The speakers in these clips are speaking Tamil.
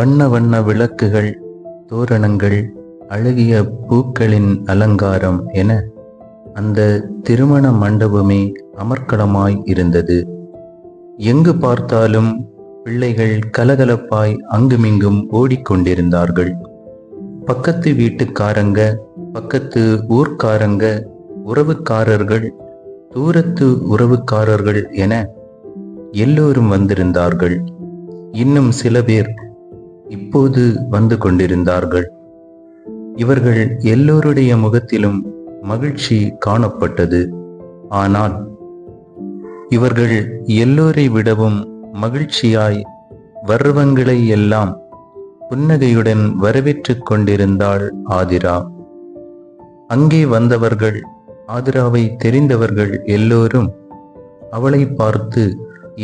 வண்ண வண்ண விளக்குகள் தோரணங்கள் அழகிய பூக்களின் அலங்காரம் என அந்த திருமண மண்டபமே அமர்க்களமாய் இருந்தது. எங்கு பார்த்தாலும் பிள்ளைகள் கலகலப்பாய் அங்குமிங்கும் ஓடிக்கொண்டிருந்தார்கள். பக்கத்து வீட்டுக்காரங்க பக்கத்து ஊர்க்காரங்க உறவுக்காரர்கள் தூரத்து உறவுக்காரர்கள் என எல்லோரும் வந்திருந்தார்கள். இன்னும் சில பேர் இப்போது வந்து கொண்டிருந்தார்கள். இவர்கள் எல்லோருடைய முகத்திலும் மகிழ்ச்சி காணப்பட்டது. ஆனால் இவர்கள் எல்லோரை விடவும் மகிழ்ச்சியாய் வருவங்களை எல்லாம் புன்னகையுடன் வரவேற்று கொண்டிருந்தாள் ஆதிரா. அங்கே வந்தவர்கள் ஆதிராவை தெரிந்தவர்கள் எல்லோரும் அவளை பார்த்து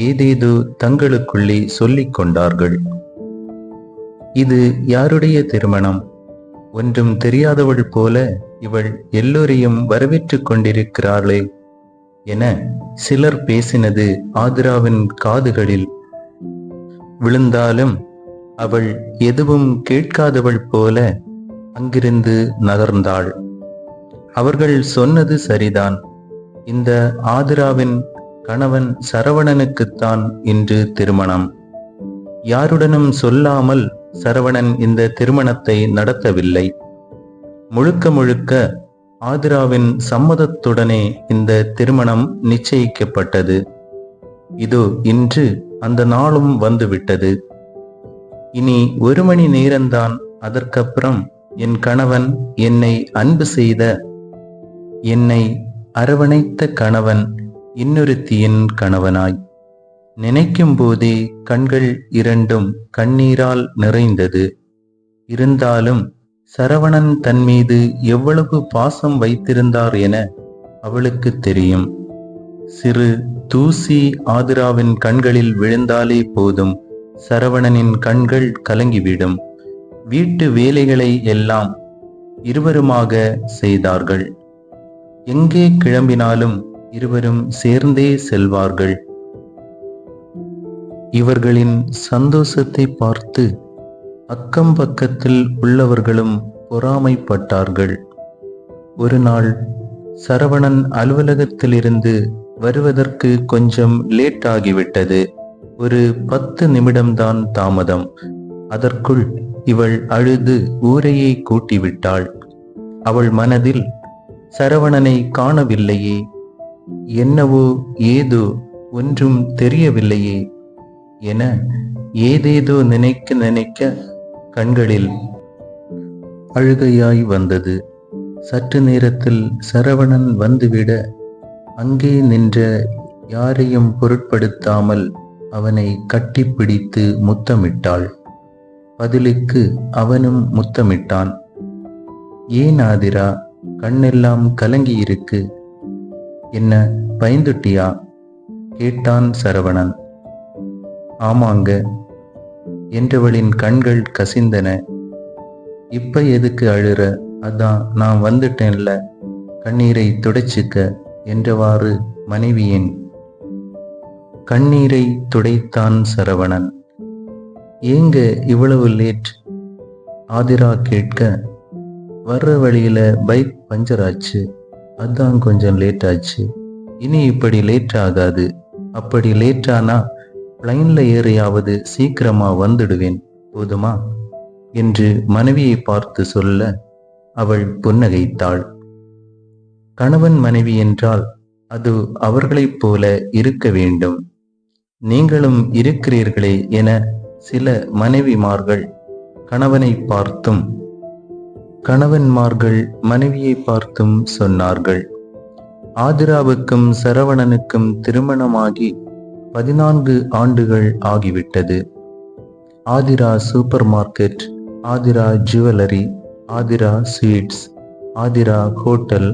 ஏதேதோ தங்களுக்குள்ளே சொல்லிக் கொண்டார்கள். இது யாருடைய திருமணம்? ஒன்றும் தெரியாதவள் போல இவள் எல்லோரையும் வரவேற்று கொண்டிருக்கிறாளே என சிலர் பேசினது ஆதிராவின் காதுகளில். விழுந்தாலும் அவள் எதுவும் கேட்காதவள் போல அங்கிருந்து நகர்ந்தாள். அவர்கள் சொன்னது சரிதான். இந்த ஆதிராவின் கணவன் சரவணனுக்குத்தான் இன்று திருமணம். யாருடனும் சொல்லாமல் சரவணன் இந்த திருமணத்தை நடத்தவில்லை. முழுக்க முழுக்க ஆதிராவின் சம்மதத்துடனே இந்த திருமணம் நிச்சயிக்கப்பட்டது. இது இன்று அந்த நாளும் வந்துவிட்டது. இனி ஒரு மணி நேரம்தான் அதற்கப்புறம் என் கணவன் என்னை அன்பு செய்த என்னை அரவணைத்த கணவன் இன்னொருத்தியின் கணவனாய். நினைக்கும் போதே கண்கள் இரண்டும் கண்ணீரால் நிறைந்தது. இருந்தாலும் சரவணன் தன் மீது எவ்வளவு பாசம் வைத்திருந்தார் என அவளுக்கு தெரியும். சிறு தூசி ஆதிராவின் கண்களில் விழுந்தாலே போதும் சரவணனின் கண்கள் கலங்கிவிடும். வீட்டு வேலைகளை எல்லாம் இருவருமாக செய்தார்கள். எங்கே கிளம்பினாலும் இருவரும் சேர்ந்தே செல்வார்கள். இவர்களின் சந்தோஷத்தை பார்த்து அக்கம் பக்கத்தில் உள்ளவர்களும் பொறாமைப்பட்டார்கள். ஒரு நாள் சரவணன் அலுவலகத்திலிருந்து வருவதற்கு கொஞ்சம் லேட் ஆகிவிட்டது. ஒரு பத்து நிமிடம்தான் தாமதம். அதற்குள் இவள் அழுது ஊரையை கூட்டிவிட்டாள். அவள் மனதில் சரவணனை காணவில்லையே. என்னவோ ஏதோ ஒன்றும் தெரியவில்லையே. என ஏதேதோ நினைக்க நினைக்க கண்களில் அழுகையாய் வந்தது. சற்று நேரத்தில் சரவணன் வந்துவிட அங்கே நின்ற யாரையும் பொருட்படுத்தாமல் அவனை கட்டிப்பிடித்து முத்தமிட்டாள். பதிலுக்கு அவனும் முத்தமிட்டான். ஏன் ஆதிரா கண்ணெல்லாம் கலங்கி இருக்கு என்ன பயந்துட்டியா? கேட்டான் சரவணன். ஆமாங்க. என்றவளின் கண்கள் கசிந்தன. இப்ப எதுக்கு அழுற? அதான் நான் வந்துட்டேன்ல. கண்ணீரை துடைச்சிக்க என்றவாறு மனைவியின். கண்ணீரை துடைத்தான் சரவணன். ஏங்க இவ்வளவு லேட்? ஆதிரா கேட்க வர்ற வழியில பைக் பஞ்சர் ஆச்சு அதான் கொஞ்சம் லேட் ஆச்சு இனி இப்படி லேட் ஆகாது. அப்படி லேட்டானா பிளைன்ல ஏறியாவது சீக்கிரமா வந்துடுவேன் போதுமா? என்று மனைவியை பார்த்து சொல்ல அவள் புன்னகைத்தாள். கணவன் மனைவி என்றால் அது அவர்களைப் போல இருக்க வேண்டும். நீங்களும் இருக்கிறீர்களே என சில மனைவிமார்கள் கணவனை பார்த்தும் கணவன்மார்கள் மனைவியை பார்த்தும் சொன்னார்கள். ஆதிராவுக்கும் சரவணனுக்கும் திருமணமாகி பதினான்கு ஆண்டுகள் ஆகிவிட்டது. Aadhira super market Aadhira jewellery Aadhira sweets Aadhira hotel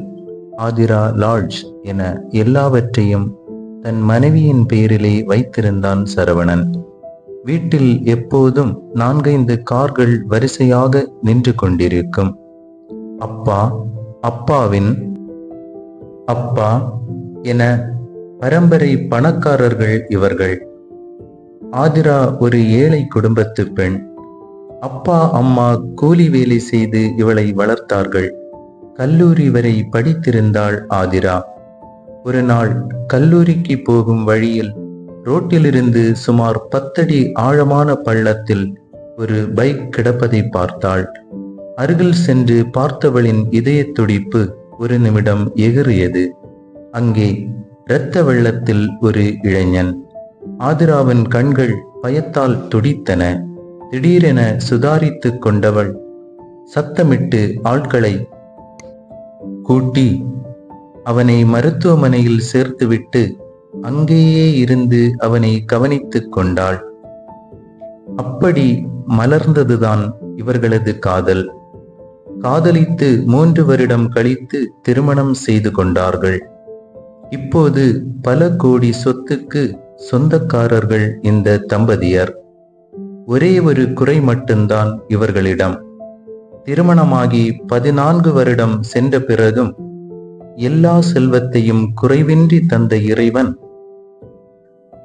Aadhira lodge என எல்லாவற்றையும் தன் மனைவியின் பெயரிலே வைத்திருந்தான் சரவணன். வீட்டில் எப்போதும் நான்கைந்து கார்கள் வரிசையாக நின்று கொண்டிருக்கும். அப்பா அப்பாவின் அப்பா என பரம்பரை பணக்காரர்கள் இவர்கள். ஆதிரா ஒரு ஏழை குடும்பத்து பெண். அப்பா அம்மா கூலி வேலை செய்து இவளை வளர்த்தார்கள். கல்லூரி வரை படித்திருந்தாள் ஆதிரா. ஒரு நாள் கல்லூரிக்கு போகும் வழியில் ரோட்டிலிருந்து சுமார் பத்தடி ஆழமான பள்ளத்தில் ஒரு பைக் கிடப்பதை பார்த்தாள். அருகில் சென்று பார்த்தவளின் இதய துடிப்பு ஒரு நிமிடம் எகிறியது. அங்கே இரத்த வெள்ளத்தில் ஒரு இளைஞன். ஆதிராவின் கண்கள் பயத்தால் துடித்தன. திடீரென சுதாரித்துக் கொண்டவள் சத்தமிட்டு ஆட்களை கூட்டி அவனை மருத்துவமனையில் சேர்த்துவிட்டு அங்கேயே இருந்து அவனை கவனித்துக் கொண்டாள். அப்படி மலர்ந்ததுதான் இவர்களது காதல். காதலித்து மூன்று வருடம் கழித்து திருமணம் செய்து கொண்டார்கள். இப்போது பல கோடி சொத்துக்கு சொந்தக்காரர்கள் இந்த தம்பதியர். ஒரே ஒரு குறை மட்டும்தான் இவர்களிடம். திருமணமாகி பதினான்கு வருடம் சென்ற பிறகும் எல்லா செல்வத்தையும் குறைவின்றி தந்த இறைவன்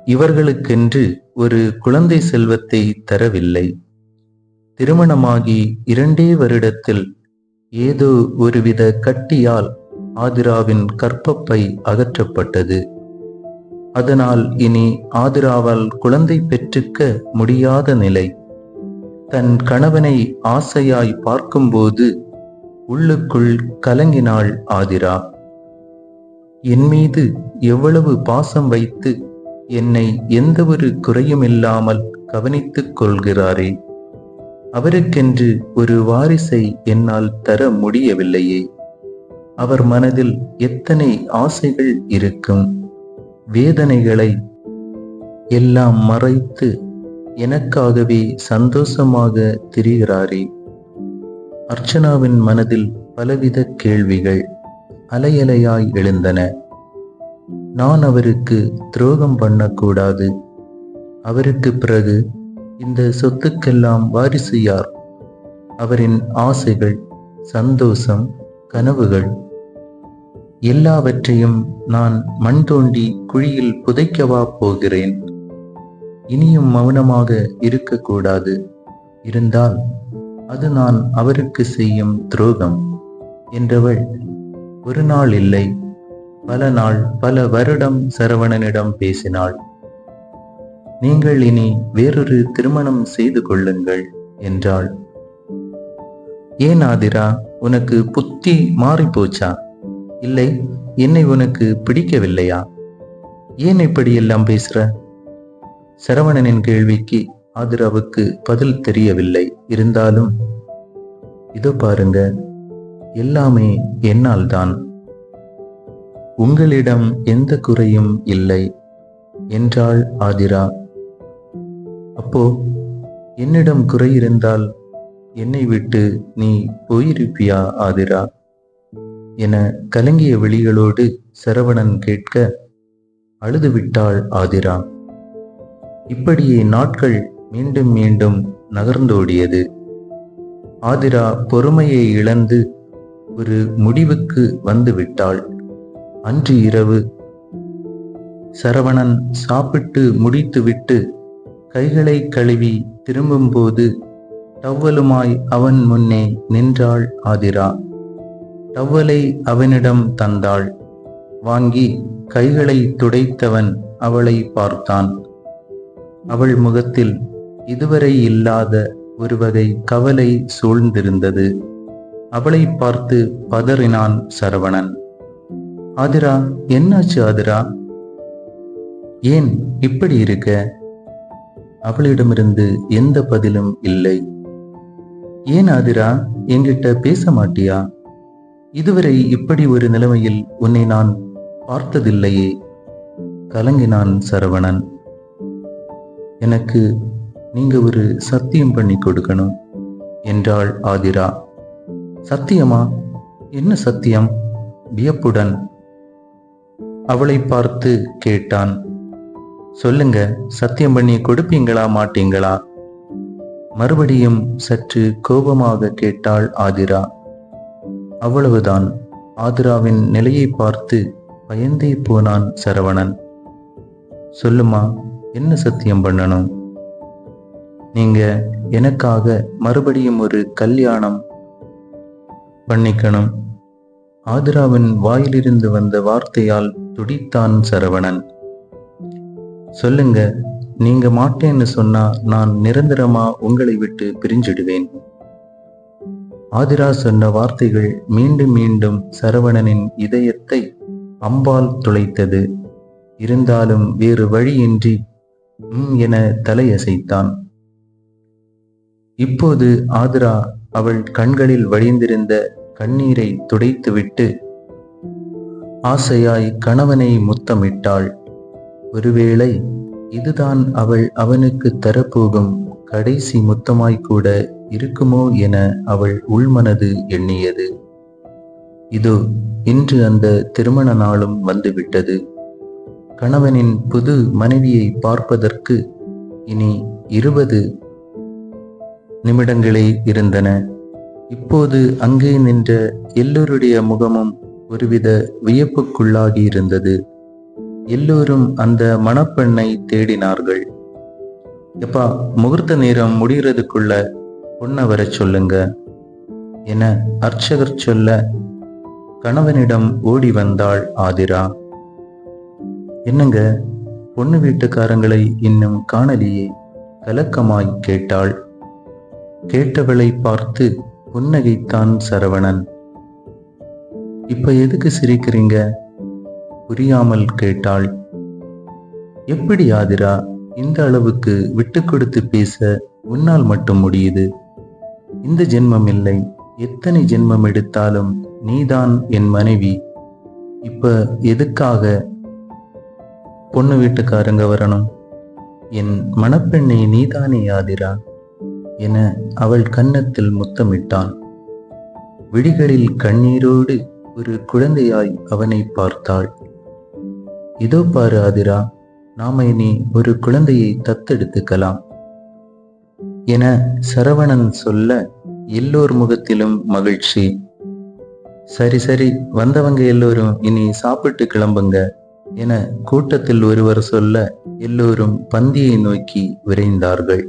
இவர்களுக்கென்று ஒரு குழந்தை செல்வத்தை தரவில்லை. திருமணமாகி இரண்டே வருடத்தில் ஏதோ ஒருவித கட்டியால் ஆதிராவின் கற்பப்பை அகற்றப்பட்டது. அதனால் இனி ஆதிராவால் குழந்தை பெற்றுக்க முடியாத நிலை. தன் கணவனை ஆசையாய் பார்க்கும்போது உள்ளுக்குள் கலங்கினாள் ஆதிரா. என் மீது எவ்வளவு பாசம் வைத்து என்னை எந்த ஒரு குறையுமில்லாமல் கவனித்துக் கொள்கிறாரே. அவருக்கென்று ஒரு வாரிசை என்னால் தர முடியவில்லையே. அவர் மனதில் எத்தனை ஆசைகள் இருக்கும்? வேதனைகளை எல்லாம் மறைத்து எனக்காகவே சந்தோஷமாக திரிகிறாரே. அர்ச்சனாவின் மனதில் பலவித கேள்விகள் அலையலையாய் எழுந்தன. நான் அவருக்கு துரோகம் பண்ணக்கூடாது. அவருக்கு பிறகு இந்த சொத்துக்கெல்லாம் வாரிசு யார்? அவரின் ஆசைகள் சந்தோஷம் கனவுகள் எல்லாவற்றையும் நான் மண் தோண்டி குழியில் புதைக்கவா போகிறேன். இனியும் மௌனமாக இருக்கக்கூடாது. இருந்தால் அது நான் அவருக்கு செய்யும் துரோகம் என்றவள் ஒரு நாள் இல்லை. பல நாள் பல வருடம் சரவணனிடம் பேசினாள். நீங்கள் இனி வேறொரு திருமணம் செய்து கொள்ளுங்கள் என்றாள். ஏன் ஆதிரா உனக்கு புத்தி மாறிப்போச்சா? இல்லை என்னை உனக்கு பிடிக்கவில்லையா? ஏன் இப்படி எல்லாம் பேசுற? சரவணனின் கேள்விக்கு ஆதிராவுக்கு பதில் தெரியவில்லை. இருந்தாலும் இதோ பாருங்க எல்லாமே என்னால் தான் உங்களிடம் எந்த குறையும் இல்லை என்றாள் ஆதிரா. அப்போ என்னிடம் குறை இருந்தால் என்னை விட்டு நீ போயிருப்பியா ஆதிரா? என கலங்கிய விழிகளோடு சரவணன் கேட்க அழுதுவிட்டாள் ஆதிரா. இப்படியே நாட்கள் மீண்டும் மீண்டும் நகர்ந்தோடியது. ஆதிரா பொறுமையை இழந்து ஒரு முடிவுக்கு வந்துவிட்டாள். அன்று இரவு சரவணன் சாப்பிட்டு முடித்துவிட்டு கைகளை கழுவி திரும்பும்போது டவ்வலுமாய் அவன் முன்னே நின்றாள் ஆதிரா. டவ்வலை அவனிடம் தந்தாள். வாங்கி கைகளை துடைத்தவன் அவளை பார்த்தான். அவள் முகத்தில் இதுவரை இல்லாத ஒரு வகை கவலை சூழ்ந்திருந்தது. அவளை பார்த்து பதறினான் சரவணன். ஆதிரா என்னாச்சு ஆதிரா? ஏன் இப்படி இருக்க? அவளிடமிருந்து எந்த பதிலும் இல்லை. ஏன் ஆதிரா? என்கிட்ட பேச மாட்டியா? இதுவரை இப்படி ஒரு நிலைமையில் உன்னை நான் பார்த்ததில்லையே. கலங்கினான் சரவணன். எனக்கு நீங்க ஒரு சத்தியம் பண்ணி கொடுக்கணும் என்றாள் ஆதிரா. சத்தியமா? என்ன சத்தியம்? வியப்புடன். அவளை பார்த்து கேட்டான். சொல்லுங்க சத்தியம் பண்ணி கொடுப்பீங்களா மாட்டீங்களா? மறுபடியும் சற்று கோபமாக கேட்டாள் ஆதிரா. அவ்வளவுதான். ஆதிராவின் நிலையை பார்த்து பயந்தே போனான் சரவணன். சொல்லுமா என்ன சத்தியம் பண்ணணும்? நீங்க எனக்காக மறுபடியும் ஒரு கல்யாணம் பண்ணிக்கணும். ஆதிராவின் வாயிலிருந்து வந்த வார்த்தையால் துடித்தான் சரவணன். சொல்லுங்க நீங்க மாட்டேன்னு சொன்னா நான் நிரந்தரமா உங்களை விட்டு பிரிஞ்சிடுவேன். ஆதிரா சொன்ன வார்த்தைகள் மீண்டும் மீண்டும் சரவணனின் இதயத்தை அம்பால் துளைத்தது. இருந்தாலும் வேறு வழியின்றி உம் என தலையசைத்தான். இப்போது ஆதிரா அவள் கண்களில் வழிந்திருந்த கண்ணீரை துடைத்துவிட்டு ஆசையாய் கணவனை முத்தமிட்டாள். ஒருவேளை இதுதான் அவள் அவனுக்கு தரப்போகும் கடைசி முத்தமாய்க்கூட இருக்குமோ என அவள் உள்மனது எண்ணியது. இதோ இன்று அந்த திருமண நாளும் வந்துவிட்டது. கணவனின் புது மனைவியை பார்ப்பதற்கு இனி இருபது நிமிடங்களே இருந்தன. இப்போது அங்கே நின்ற எல்லோருடைய முகமும் ஒருவித வியப்புக்குள்ளாகி இருந்தது எல்லோரும் அந்த மணப்பெண்ணை தேடினார்கள். எப்பா முகூர்த்த நேரம் முடிகிறதுக்குள்ள பொண்ணை வர சொல்லுங்க என அர்ச்சகர் சொல்ல கணவனிடம் ஓடி வந்தாள் ஆதிரா. என்னங்க? பொண்ணு வீட்டுக்காரங்களை இன்னும் காணலியே. கலக்கமாய் கேட்டாள். கேட்டவளை பார்த்து புன்னகைத்தான் சரவணன். இப்ப எதுக்கு சிரிக்கிறீங்க? புரியாமல் கேட்டாள். எப்படி ஆதிரா? இந்த அளவுக்கு விட்டு கொடுத்து பேச உன்னால் மட்டும் முடியுது. இந்த ஜென்மம் இல்லை எத்தனை ஜென்மம் எடுத்தாலும் நீதான் என் மனைவி. இப்ப எதுக்காக பொண்ணு வீட்டுக்காரங்க வரணும்? என் மணப்பெண்ணை நீதானே ஆதிரா? என அவள் கன்னத்தில் முத்தமிட்டான். விழிகளில் கண்ணீரோடு ஒரு குழந்தையாய் அவனை பார்த்தாள். இதோ பாரு ஆதிரா நாம இனி ஒரு குழந்தையை தத்தெடுத்துக்கலாம். என சரவணன் சொல்ல எல்லோர் முகத்திலும் மகிழ்ச்சி. சரி சரி வந்தவங்க எல்லோரும் இனி சாப்பிட்டு கிளம்புங்க என கூட்டத்தில் ஒருவர் சொல்ல எல்லோரும் பந்தியை நோக்கி விரைந்தார்கள்.